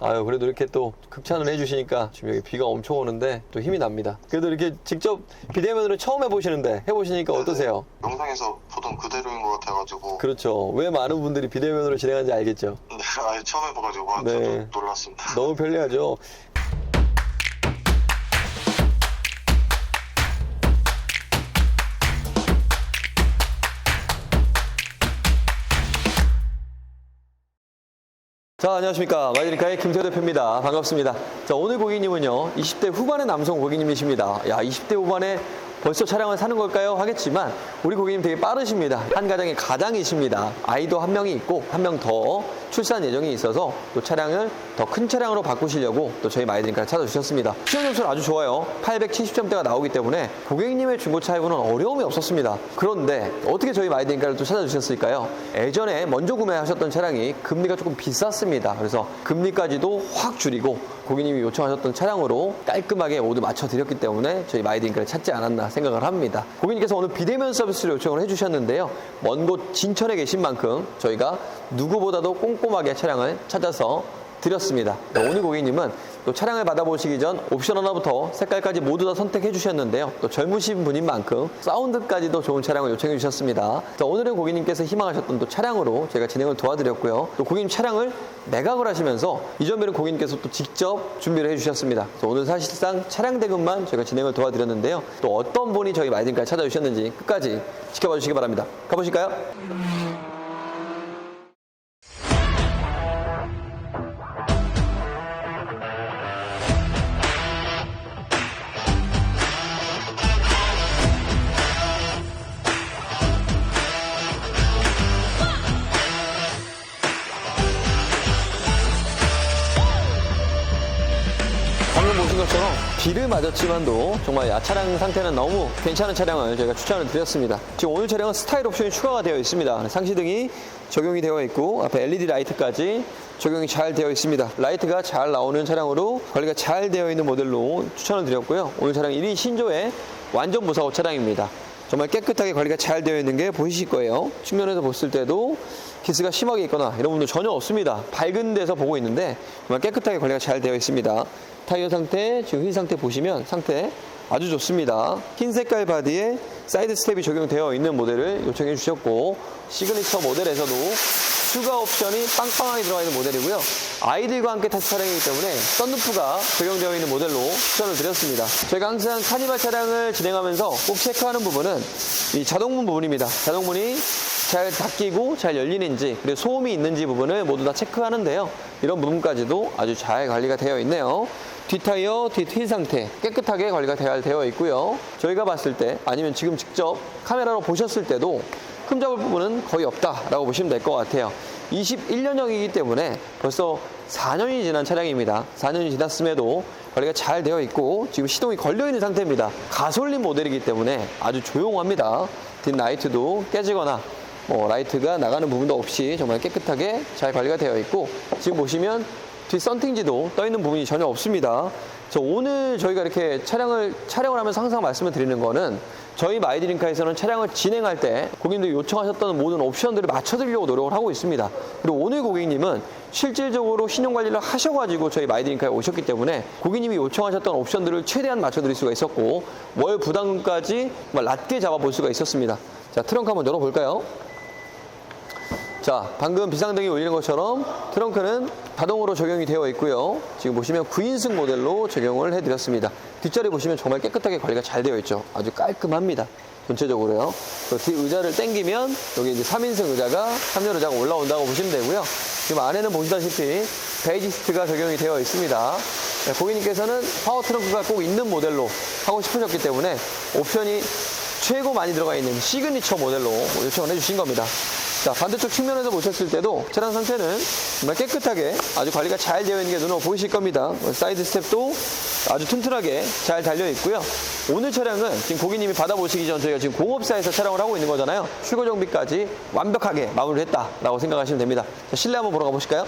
아유 그래도 이렇게 또 극찬을 해주시니까 지금 여기 비가 엄청 오는데 또 힘이 납니다. 그래도 이렇게 직접 비대면으로 처음 해보시는데 해보시니까 어떠세요? 영상에서 보던 그대로인 것 같아가지고 그렇죠. 왜 많은 분들이 비대면으로 진행하는지 알겠죠? 네, 아예 처음 해봐가지고 아, 네. 저도 놀랐습니다. 너무 편리하죠. 자, 안녕하십니까. 마이드리카의 김태호 대표입니다. 반갑습니다. 자, 오늘 고객님은요, 20대 후반의 남성 고객님이십니다. 야, 20대 후반에 벌써 차량을 사는 걸까요? 하겠지만, 우리 고객님 되게 빠르십니다. 한 가정의 가장이십니다. 아이도 한 명이 있고, 한 명 더 출산 예정이 있어서 또 차량을 더 큰 차량으로 바꾸시려고 또 저희 마이드리카를 찾아주셨습니다. 시험 점수는 아주 좋아요. 870점대가 나오기 때문에 고객님의 중고차 해부는 어려움이 없었습니다. 그런데 어떻게 저희 마이드리카를 또 찾아주셨을까요? 예전에 먼저 구매하셨던 차량이 금리가 조금 비쌌습니다. 그래서 금리까지도 확 줄이고 고객님이 요청하셨던 차량으로 깔끔하게 모두 맞춰드렸기 때문에 저희 마이드링크를 찾지 않았나 생각을 합니다. 고객님께서 오늘 비대면 서비스를 요청을 해주셨는데요. 먼 곳 진천에 계신 만큼 저희가 누구보다도 꼼꼼하게 차량을 찾아서 드렸습니다. 네, 오늘 고객님은 또 차량을 받아보시기 전 옵션 하나부터 색깔까지 모두 다 선택해 주셨는데요. 또 젊으신 분인 만큼 사운드까지도 좋은 차량을 요청해 주셨습니다. 자, 오늘은 고객님께서 희망하셨던 또 차량으로 저희가 진행을 도와드렸고요. 또 고객님 차량을 매각을 하시면서 이전에는 고객님께서 또 직접 준비를 해 주셨습니다. 그래서 오늘 사실상 차량 대금만 저희가 진행을 도와드렸는데요. 또 어떤 분이 저희 마이딩까지 찾아주셨는지 끝까지 지켜봐 주시기 바랍니다. 가보실까요? 비를 맞았지만도 정말 야 차량 상태는 너무 괜찮은 차량을 저희가 추천을 드렸습니다. 지금 오늘 차량은 스타일 옵션이 추가가 되어 있습니다. 상시등이 적용이 되어 있고 앞에 LED 라이트까지 적용이 잘 되어 있습니다. 라이트가 잘 나오는 차량으로 관리가 잘 되어 있는 모델로 추천을 드렸고요. 오늘 차량 1위 신조의 완전 무사고 차량입니다. 정말 깨끗하게 관리가 잘 되어 있는 게 보이실 거예요. 측면에서 봤을 때도 기스가 심하게 있거나 이런 분들 전혀 없습니다. 밝은 데서 보고 있는데 정말 깨끗하게 관리가 잘 되어 있습니다. 타이어 상태, 지금 휠 상태 보시면 상태 아주 좋습니다. 흰 색깔 바디에 사이드 스텝이 적용되어 있는 모델을 요청해 주셨고 시그니처 모델에서도 추가 옵션이 빵빵하게 들어가 있는 모델이고요. 아이들과 함께 타실 차량이기 때문에 썬루프가 적용되어 있는 모델로 추천을 드렸습니다. 저희가 항상 카니발 차량을 진행하면서 꼭 체크하는 부분은 이 자동문 부분입니다. 자동문이 잘 닫히고 잘 열리는지 그리고 소음이 있는지 부분을 모두 다 체크하는데요. 이런 부분까지도 아주 잘 관리가 되어 있네요. 뒷타이어, 뒷휠 상태 깨끗하게 관리가 잘 되어 있고요. 저희가 봤을 때 아니면 지금 직접 카메라로 보셨을 때도 흠잡을 부분은 거의 없다라고 보시면 될 것 같아요. 21년형이기 때문에 벌써 4년이 지난 차량입니다. 4년이 지났음에도 관리가 잘 되어 있고 지금 시동이 걸려 있는 상태입니다. 가솔린 모델이기 때문에 아주 조용합니다. 뒷 라이트도 깨지거나 뭐 라이트가 나가는 부분도 없이 정말 깨끗하게 잘 관리가 되어 있고 지금 보시면 뒤 썬팅지도 떠 있는 부분이 전혀 없습니다. 저 오늘 저희가 이렇게 차량을 촬영을 하면서 항상 말씀을 드리는 거는 저희 마이드링카에서는 차량을 진행할 때 고객님들이 요청하셨던 모든 옵션들을 맞춰드리려고 노력을 하고 있습니다. 그리고 오늘 고객님은 실질적으로 신용관리를 하셔가지고 저희 마이드링카에 오셨기 때문에 고객님이 요청하셨던 옵션들을 최대한 맞춰드릴 수가 있었고 월 부담금까지 낮게 잡아볼 수가 있었습니다. 자 트렁크 한번 열어볼까요? 자, 방금 비상등이 울리는 것처럼 트렁크는 자동으로 적용이 되어 있고요. 지금 보시면 9인승 모델로 적용을 해드렸습니다. 뒷자리 보시면 정말 깨끗하게 관리가 잘 되어 있죠. 아주 깔끔합니다. 전체적으로요. 그뒤 의자를 당기면 여기 이제 3인승 의자가 3열 의자가 올라온다고 보시면 되고요. 지금 안에는 보시다시피 베이지 시트가 적용이 되어 있습니다. 네, 고객님께서는 파워 트렁크가 꼭 있는 모델로 하고 싶으셨기 때문에 옵션이 최고 많이 들어가 있는 시그니처 모델로 요청을 해주신 겁니다. 자, 반대쪽 측면에서 보셨을 때도 차량 상태는 정말 깨끗하게 아주 관리가 잘 되어 있는 게 눈으로 보이실 겁니다. 사이드 스텝도 아주 튼튼하게 잘 달려 있고요. 오늘 차량은 지금 고객님이 받아보시기 전 저희가 지금 공업사에서 촬영을 하고 있는 거잖아요. 출고 정비까지 완벽하게 마무리를 했다라고 생각하시면 됩니다. 자, 실내 한번 보러 가보실까요?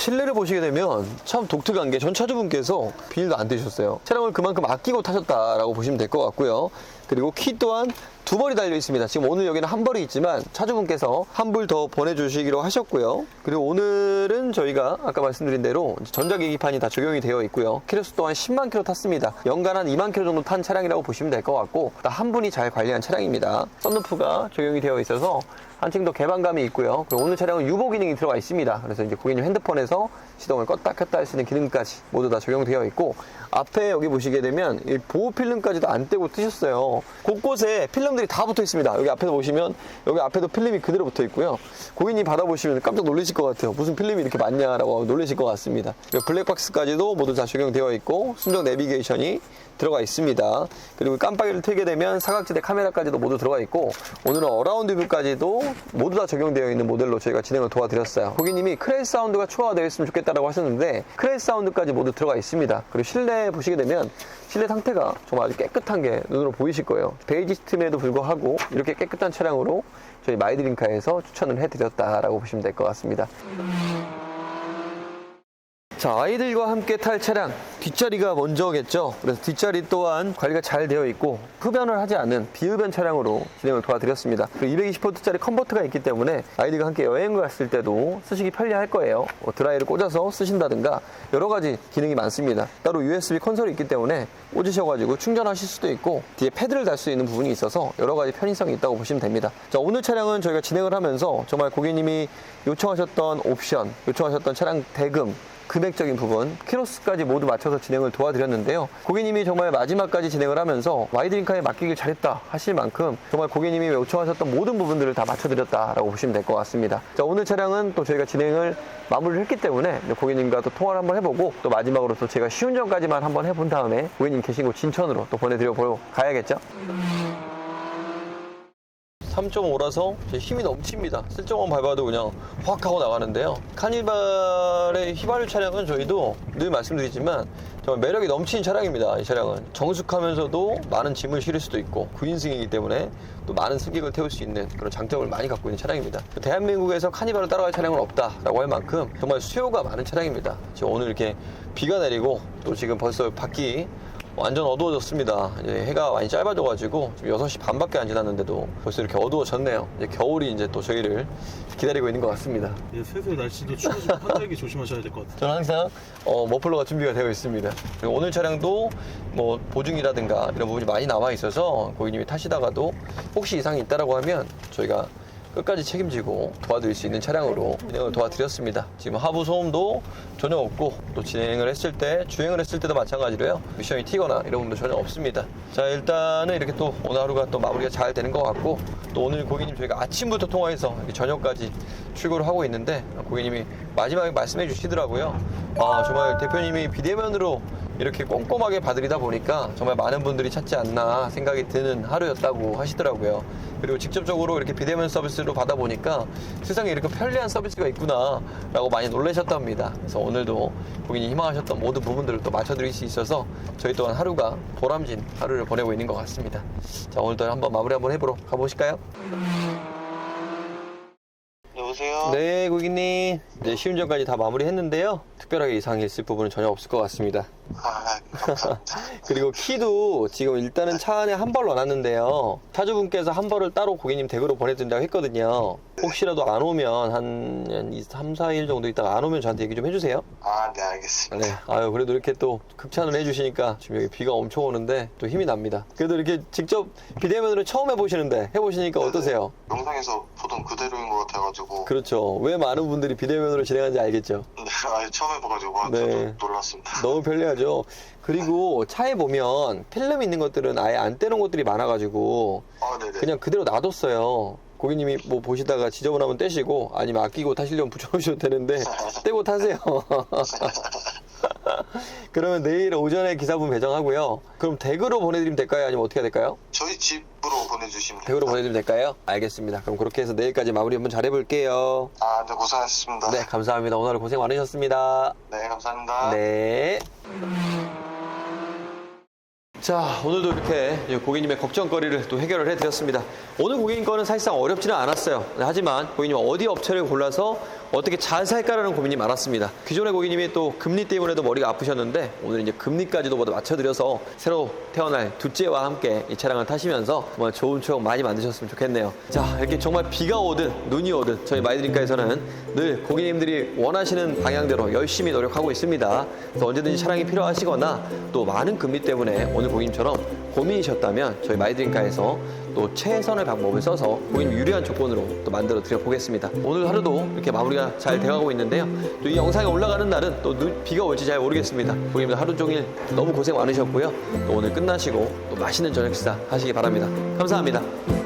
실내를 보시게 되면 참 독특한 게 전 차주분께서 비닐도 안 떼셨어요. 차량을 그만큼 아끼고 타셨다라고 보시면 될 것 같고요. 그리고 키 또한 두 벌이 달려 있습니다. 지금 오늘 여기는 한 벌이 있지만 차주분께서 한 불 더 보내주시기로 하셨고요. 그리고 오늘은 저희가 아까 말씀드린 대로 전자계기판이 다 적용이 되어 있고요. 키로수 또한 10만 킬로 탔습니다. 연간 한 2만 킬로 정도 탄 차량이라고 보시면 될 것 같고 딱한 분이 잘 관리한 차량입니다. 썬루프가 적용이 되어 있어서 한층 더 개방감이 있고요. 그리고 오늘 차량은 유보 기능이 들어가 있습니다. 그래서 이제 고객님 핸드폰에서 시동을 껐다 켰다 할 수 있는 기능까지 모두 다 적용되어 있고 앞에 여기 보시게 되면 이 보호 필름까지도 안 떼고 뜨셨어요. 곳곳에 필름 들이 다 붙어 있습니다. 여기 앞에서 보시면 여기 앞에도 필름이 그대로 붙어 있고요. 고객님 받아보시면 깜짝 놀라실 것 같아요. 무슨 필름이 이렇게 많냐라고 놀라실 것 같습니다. 블랙박스까지도 모두 다 적용되어 있고 순정 내비게이션이 들어가 있습니다. 그리고 깜빡이를 틀게 되면 사각지대 카메라까지도 모두 들어가 있고 오늘은 어라운드 뷰까지도 모두 다 적용되어 있는 모델로 저희가 진행을 도와드렸어요. 고객님이 크레이 사운드가 추가되어 있으면 좋겠다라고 하셨는데 크레이 사운드까지 모두 들어가 있습니다. 그리고 실내 보시게 되면 실내 상태가 정말 아주 깨끗한 게 눈으로 보이실 거예요. 베이지 틈에도 불구하고 이렇게 깨끗한 차량으로 저희 마이드링카에서 추천을 해드렸다라고 보시면 될 것 같습니다. 자, 아이들과 함께 탈 차량 뒷자리가 먼저겠죠. 그래서 뒷자리 또한 관리가 잘 되어 있고 흡연을 하지 않는 비흡연 차량으로 진행을 도와드렸습니다. 220V짜리 컨버터가 있기 때문에 아이들과 함께 여행을 갔을 때도 쓰시기 편리할 거예요. 뭐 드라이를 꽂아서 쓰신다든가 여러 가지 기능이 많습니다. 따로 USB 콘솔이 있기 때문에 꽂으셔가지고 충전하실 수도 있고 뒤에 패드를 달 수 있는 부분이 있어서 여러 가지 편의성이 있다고 보시면 됩니다. 자, 오늘 차량은 저희가 진행을 하면서 정말 고객님이 요청하셨던 옵션, 요청하셨던 차량 대금 금액적인 부분, 키로수까지 모두 맞춰서 진행을 도와드렸는데요. 고객님이 정말 마지막까지 진행을 하면서 와이드링카에 맡기길 잘했다 하실 만큼 정말 고객님이 요청하셨던 모든 부분들을 다 맞춰드렸다라고 보시면 될 것 같습니다. 자, 오늘 차량은 또 저희가 진행을 마무리를 했기 때문에 고객님과 또 통화를 한번 해보고 또 마지막으로 또 제가 시운전까지만 한번 해본 다음에 고객님 계신 곳 진천으로 또 보내드려 보러 가야겠죠? 3.5라서 힘이 넘칩니다. 슬쩍만 밟아도 그냥 확 하고 나가는데요. 카니발의 휘발유 차량은 저희도 늘 말씀드리지만 정말 매력이 넘치는 차량입니다. 이 차량은 정숙하면서도 많은 짐을 실을 수도 있고 9인승이기 때문에 또 많은 승객을 태울 수 있는 그런 장점을 많이 갖고 있는 차량입니다. 대한민국에서 카니발을 따라갈 차량은 없다라고 할 만큼 정말 수요가 많은 차량입니다. 지금 오늘 이렇게 비가 내리고 또 지금 벌써 밖이 완전 어두워졌습니다. 이제 해가 많이 짧아져가지고 지금 6시 반밖에 안 지났는데도 벌써 이렇게 어두워졌네요. 이제 겨울이 이제 또 저희를 기다리고 있는 것 같습니다. 예, 슬슬 날씨도 추워지고 환절기 조심하셔야 될 것 같아요. 저는 항상 어, 머플러가 준비가 되어 있습니다. 그리고 오늘 차량도 뭐 보증이라든가 이런 부분이 많이 남아 있어서 고객님이 타시다가도 혹시 이상이 있다라고 하면 저희가 끝까지 책임지고 도와드릴 수 있는 차량으로 진행을 도와드렸습니다. 지금 하부 소음도 전혀 없고 또 진행을 했을 때 주행을 했을 때도 마찬가지로요. 미션이 튀거나 이런 부분도 전혀 없습니다. 자 일단은 이렇게 또 오늘 하루가 또 마무리가 잘 되는 것 같고 또 오늘 고객님 저희가 아침부터 통화해서 저녁까지 출고를 하고 있는데 고객님이 마지막에 말씀해 주시더라고요. 아 정말 대표님이 비대면으로 이렇게 꼼꼼하게 봐드리다 보니까 정말 많은 분들이 찾지 않나 생각이 드는 하루였다고 하시더라고요. 그리고 직접적으로 이렇게 비대면 서비스로 받아보니까 세상에 이렇게 편리한 서비스가 있구나 라고 많이 놀라셨답니다. 그래서 오늘도 고객님 희망하셨던 모든 부분들을 또 맞춰드릴 수 있어서 저희 또한 하루가 보람진 하루를 보내고 있는 것 같습니다. 자, 오늘도 한번 마무리 한번 해보러 가보실까요? 여보세요? 네, 고객님. 이제 시운전까지 다 마무리했는데요. 특별하게 이상이 있을 부분은 전혀 없을 것 같습니다. 아. 그리고 키도 지금 일단은 차 안에 한 벌 넣어놨는데요. 차주분께서 한 벌을 따로 고객님 댁으로 보내드린다고 했거든요. 혹시라도 안 오면 한 2, 3, 4일 정도 있다가 안 오면 저한테 얘기 좀 해주세요. 아, 네, 알겠습니다. 네. 아유, 그래도 이렇게 또 극찬을 해주시니까 지금 여기 비가 엄청 오는데 또 힘이 납니다. 그래도 이렇게 직접 비대면으로 처음 해보시는데 해보시니까 어떠세요? 영상에서 보던 그대로인 것 같아가지고. 그렇죠. 왜 많은 분들이 비대면으로 진행하는지 알겠죠? 네, 아, 처음 해봐가지고 네. 저도 놀랐습니다. 너무 편리하죠. 그리고 차에 보면 필름 있는 것들은 아예 안 떼놓은 것들이 많아가지고 아. 그냥 그대로 놔뒀어요. 고객님이 뭐 보시다가 지저분하면 떼시고 아니면 아끼고 타시려면 붙여놓으셔도 되는데 떼고 타세요. 그러면 내일 오전에 기사분 배정하고요. 그럼 댁으로 보내드리면 될까요? 아니면 어떻게 해야 될까요? 저희 집으로 보내주시면 댁으로 됩니다. 보내드리면 될까요? 알겠습니다. 그럼 그렇게 해서 내일까지 마무리 한번 잘 해볼게요. 아, 네, 고생하셨습니다. 네, 감사합니다. 오늘 고생 많으셨습니다. 네, 감사합니다. 네. 자, 오늘도 이렇게 고객님의 걱정거리를 또 해결을 해드렸습니다. 오늘 고객님 거는 사실상 어렵지는 않았어요. 하지만 고객님 어디 업체를 골라서 어떻게 잘 살까라는 고민이 많았습니다. 기존의 고객님이 또 금리 때문에도 머리가 아프셨는데 오늘 이제 금리까지도 모두 맞춰드려서 새로 태어날 둘째와 함께 이 차량을 타시면서 정말 좋은 추억 많이 만드셨으면 좋겠네요. 자, 이렇게 정말 비가 오든 눈이 오든 저희 마이드링카에서는 늘 고객님들이 원하시는 방향대로 열심히 노력하고 있습니다. 그래서 언제든지 차량이 필요하시거나 또 많은 금리 때문에 오늘 고객님처럼 고민이셨다면 저희 마이드링카에서 또 최선의 방법을 써서 고객님 유리한 조건으로 또 만들어 드려 보겠습니다. 오늘 하루도 이렇게 마무리가 잘 되어가고 있는데요. 또 이 영상이 올라가는 날은 또 눈- 비가 올지 잘 모르겠습니다. 고객님들 하루 종일 너무 고생 많으셨고요. 또 오늘 끝나시고 또 맛있는 저녁 식사 하시기 바랍니다. 감사합니다.